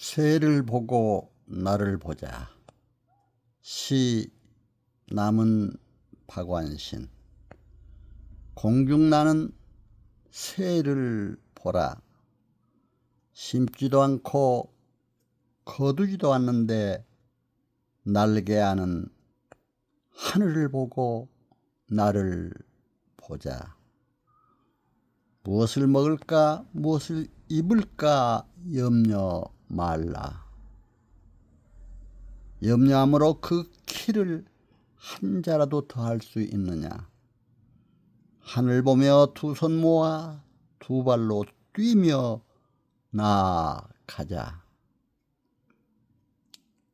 새를 보고 나를 보자. 시 남은 박완신 공중나는 새를 보라. 심지도 않고 거두지도 않는데 날개 하는 하늘을 보고 나를 보자. 무엇을 먹을까, 무엇을 입을까 염려 말라. 염려함으로 그 키를 한 자라도 더할 수 있느냐. 하늘 보며 두 손 모아 두 발로 뛰며 나가자.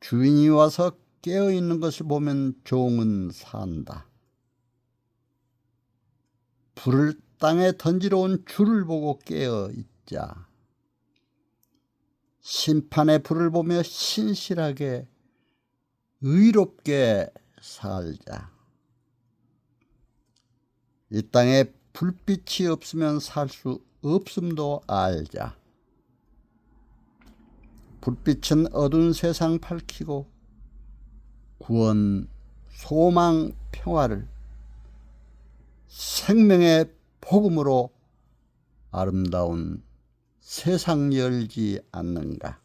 주인이 와서 깨어 있는 것을 보면 종은 산다. 불을 땅에 던지러 온 줄을 보고 깨어 있자. 심판의 불을 보며 신실하게 의롭게 살자. 이 땅에 불빛이 없으면 살 수 없음도 알자. 불빛은 어두운 세상 밝히고 구원, 소망, 평화를 생명의 복음으로 아름다운 세상 열지 않는가.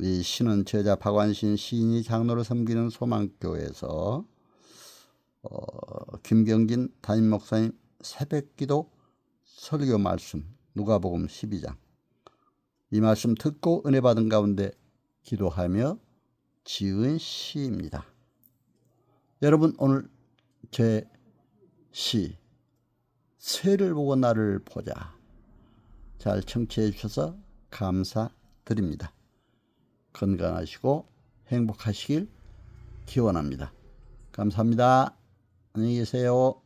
이 시는 제자 박완신 시인이 장로를 섬기는 소망교회에서 어, 김경진 담임 목사님 새벽기도 설교 말씀 누가복음 12장 이 말씀 듣고 은혜 받은 가운데 기도하며 지은 시입니다. 여러분 오늘 제 시 새를 보고 나를 보자 잘 청취해 주셔서 감사드립니다. 건강하시고 행복하시길 기원합니다. 감사합니다. 안녕히 계세요.